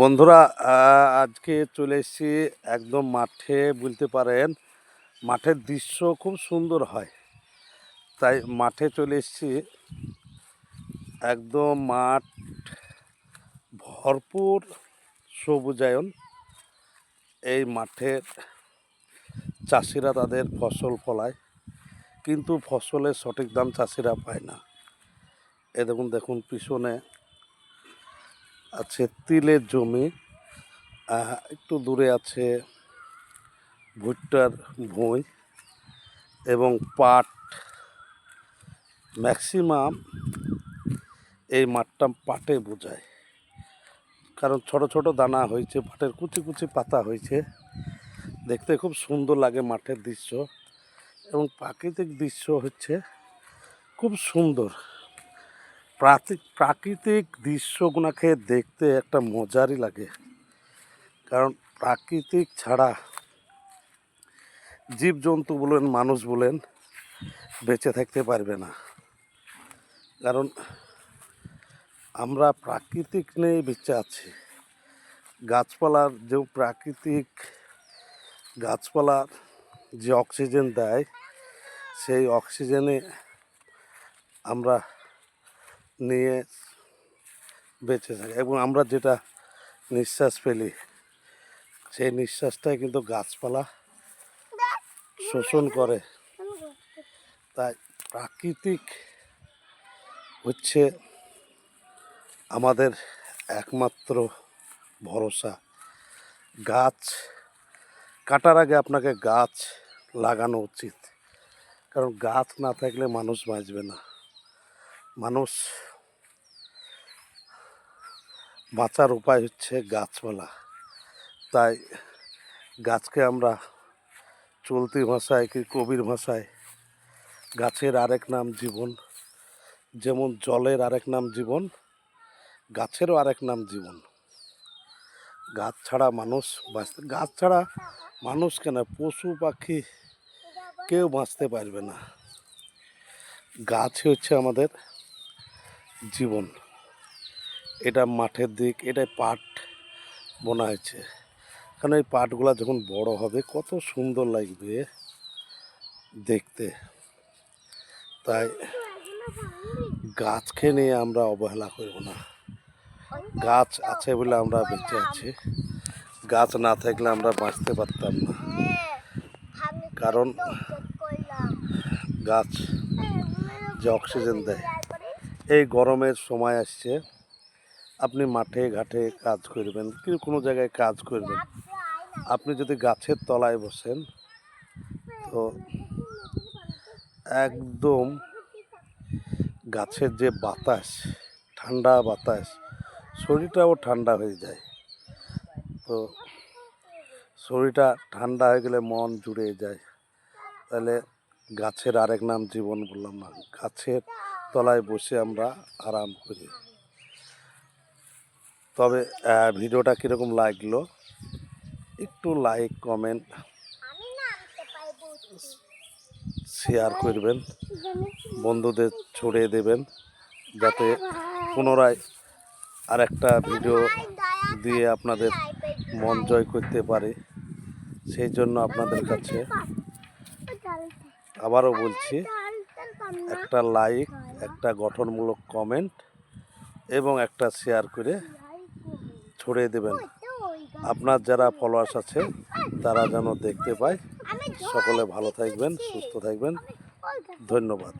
বন্ধুরা। আজকে চলে এসেছি একদম মাঠে, বলতে পারেন মাঠের দৃশ্য খুব সুন্দর হয়। তাই মাঠে চলে এসেছি। একদম মাঠ ভরপুর সবুজায়ন। এই মাঠের চাষিরা তাদের ফসল ফলায়, কিন্তু ফসলের সঠিক দাম চাষিরা পায় না। এ দেখুন দেখুন পিছনে আছে তিলের জমি একটু দূরে আছে ভুট্টার ভুঁই এবং পাট। ম্যাক্সিমাম এই মাঠটা পাটে বোঝায়। কারণ ছোট ছোট দানা হয়েছে, পাটের কুচি কুচি পাতা হয়েছে। দেখতে খুব সুন্দর লাগে মাঠের দৃশ্য এবং প্রাকৃতিক দৃশ্য হচ্ছে খুব সুন্দর। প্রাকৃতিক দৃশ্যগুলোকে দেখতে একটা মজারই লাগে। কারণ প্রাকৃতিক ছাড়া জীবজন্তু বলেন, মানুষ বলেন, বেঁচে থাকতে পারবে না। কারণ আমরা প্রাকৃতিক নিয়ে বেঁচে আছি। গাছপালার যে প্রাকৃতিক গাছপালার যে অক্সিজেন দেয়, সেই অক্সিজেনে আমরা নিয়ে বেঁচে থাকে এবং আমরা যেটা নিঃশ্বাস ফেলি, সেই নিঃশ্বাসটাই কিন্তু গাছপালা শোষণ করে। তাই প্রাকৃতিক হচ্ছে আমাদের একমাত্র ভরসা। গাছ, কাটার আগে আপনাকে গাছ লাগানো উচিত। কারণ গাছ না থাকলে মানুষ বাঁচবে না। মানুষ বাঁচার উপায় হচ্ছে গাছপালা। তাই গাছকে আমরা চলতি ভাষায় কি কবির ভাষায় গাছের আরেক নাম জীবন, যেমন জলের আরেক নাম জীবন, গাছেরও আরেক নাম জীবন। গাছ ছাড়া মানুষ বাঁচতে, গাছ ছাড়া মানুষ কেন? পশু, পাখি কেউ বাঁচতে পারবে না। গাছ হচ্ছে আমাদের জীবন। এটা মাঠের দিক এটা পাট বোনা হয়েছে। কারণ এই পাটগুলা যখন বড় হবে, কত সুন্দর লাগবে দেখতে। তাই গাছকে নিয়ে আমরা অবহেলা করব না। গাছ আছে বলে আমরা বেঁচে আছি। গাছ না থাকলে আমরা বাঁচতে পারতাম না। কারণ গাছ যে অক্সিজেন দেয়। এই গরমের সময় আসছে আপনি মাঠে, ঘাটে কাজ করবেন, কি কোনো জায়গায় কাজ করবেন? আপনি যদি গাছের তলায় বসেন, তো একদম গাছের যে বাতাস, ঠান্ডা বাতাস, শরীরটাও ঠান্ডা হয়ে যায়। তো শরীরটা ঠান্ডা হয়ে গেলে মন জুড়ে যায়। তাহলে গাছের আরেক নাম জীবন বললাম না, গাছের তলায় বসে আমরা আরাম করি। তবে ভিডিওটা কীরকম লাগল? একটু লাইক কমেন্ট শেয়ার করবেন। বন্ধুদের ছড়িয়ে দেবেন, যাতে পুনরায় আরেকটা ভিডিও দিয়ে আপনাদের মন জয় করতে পারে। সেই জন্য আপনাদের কাছে আবারও বলছি, একটা লাইক একটা গঠনমূলক কমেন্ট এবং একটা শেয়ার করে ছড়িয়ে দেবেন। আপনার যারা ফলোয়ার্স আছে তারা যেন দেখতে পায়। সকলে ভালো থাকবেন সুস্থ থাকবেন। ধন্যবাদ।